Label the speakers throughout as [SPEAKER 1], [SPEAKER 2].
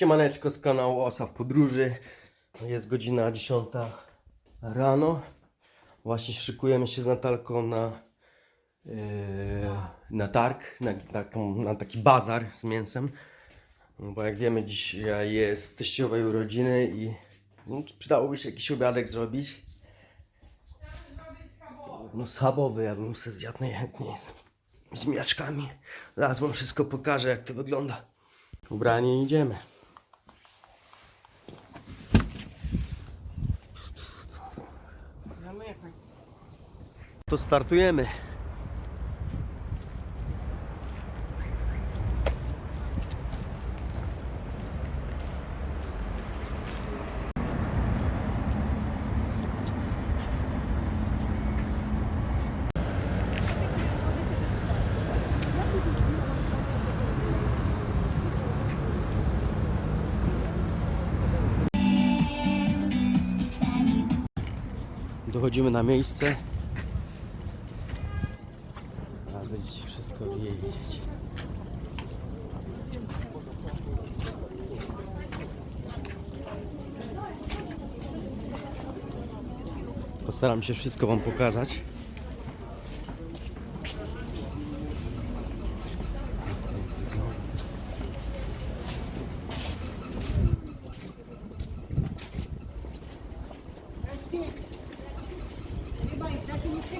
[SPEAKER 1] Siemaneczko z kanału Osa w Podróży. Jest godzina 10 rano. Właśnie szykujemy się z Natalką na, yy, na targ, na, taką, na taki bazar z mięsem. No Bo jak wiemy, dzisiaj jest teściowej urodziny i no, przydałoby się jakiś obiadek zrobić. No schabowy, ja bym sobie zjadł najchętniej z, z miaczkami. Zaraz wam wszystko pokażę, jak to wygląda. Ubranie idziemy. To startujemy. Dochodzimy na miejsce. A będziecie wszystko wiedzieć. Postaram się wszystko Wam pokazać. Mięsko.
[SPEAKER 2] Дивіться,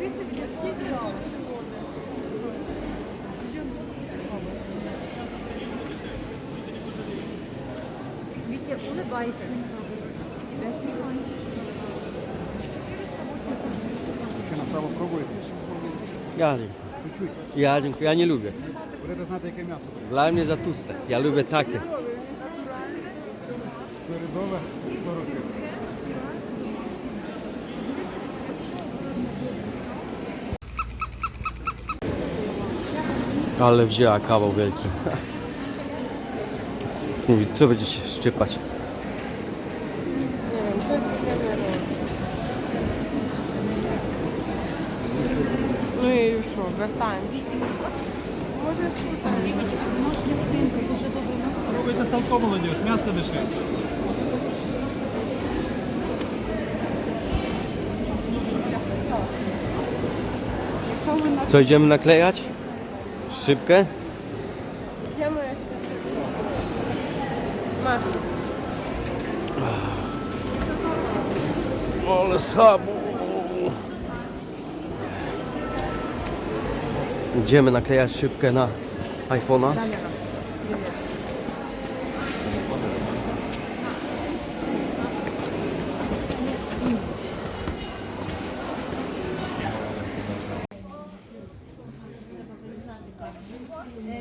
[SPEAKER 2] від яких зал. Вітя, улыбайся.
[SPEAKER 3] Мужчина, сало пробуєте?
[SPEAKER 1] Ja, nie-
[SPEAKER 3] Чуть-чуть.
[SPEAKER 1] ja, dziękuję. ja nie lubię.
[SPEAKER 3] Будете знати, яке м'ясо буде.
[SPEAKER 1] Dla mnie za tłuste. Ja lubię takie.
[SPEAKER 3] Передове 100 років.
[SPEAKER 1] Ale wzięła kawał wielki. Mówi, co będziecie szczypać?
[SPEAKER 2] Ну і що, вертаємось.
[SPEAKER 4] Пробуйте салко, молодіж, м'яско дешевше.
[SPEAKER 1] Co idziemy naklejać? Szybkę?
[SPEAKER 2] Masz.
[SPEAKER 1] Ale sabo. Idziemy naklejać szybkę na iPhone'a.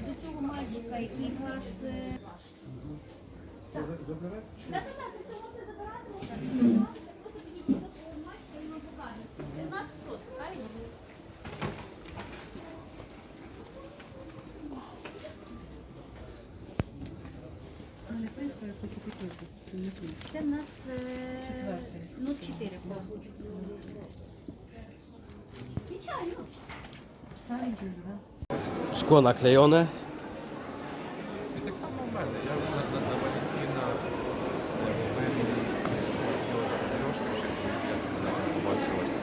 [SPEAKER 5] До цього мальчика, який вас. е, Так. Так-так-так, це можна забирати, можна. Просто підійдіть до цього мальчика, він вам покаже. 15 просто, правильно? Це в нас е, ну 4 просто.
[SPEAKER 1] Szkło naklejone.
[SPEAKER 4] I tak samo mamy. Ja na, na, na walentynę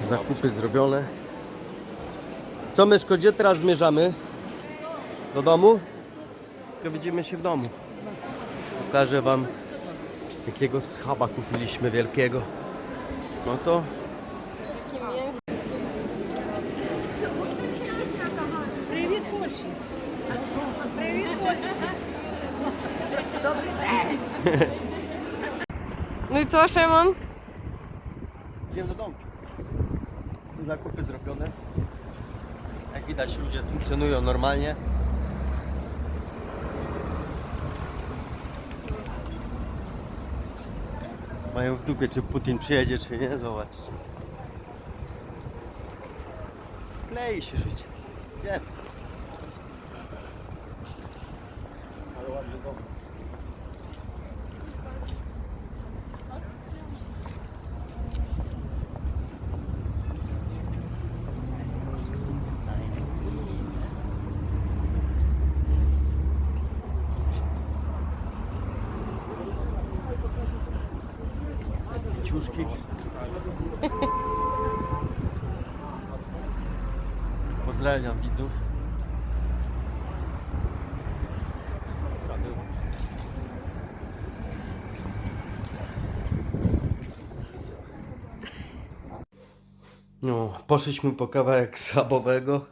[SPEAKER 1] Zakupy zrobione. Co Myszko, gdzie teraz zmierzamy? Do domu? To widzimy się w domu. Pokażę Wam jakiego schaba kupiliśmy wielkiego. No to
[SPEAKER 2] No i co, Szymon?
[SPEAKER 1] Idziemy do domku. Zakupy zrobione. Jak widać ludzie funkcjonują normalnie. Mają w dupie, czy Putin przyjedzie, czy nie. Zobacz. Klei się życie. Idziemy. Ciuszki. Pozdrawiam widzów. No, poszliśmy po kawałek schabowego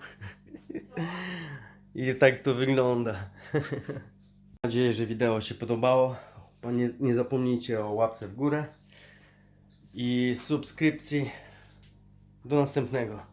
[SPEAKER 1] i tak to wygląda. Mam nadzieję, że wideo się podobało. Nie, nie zapomnijcie o łapce w górę i subskrypcji. Do następnego.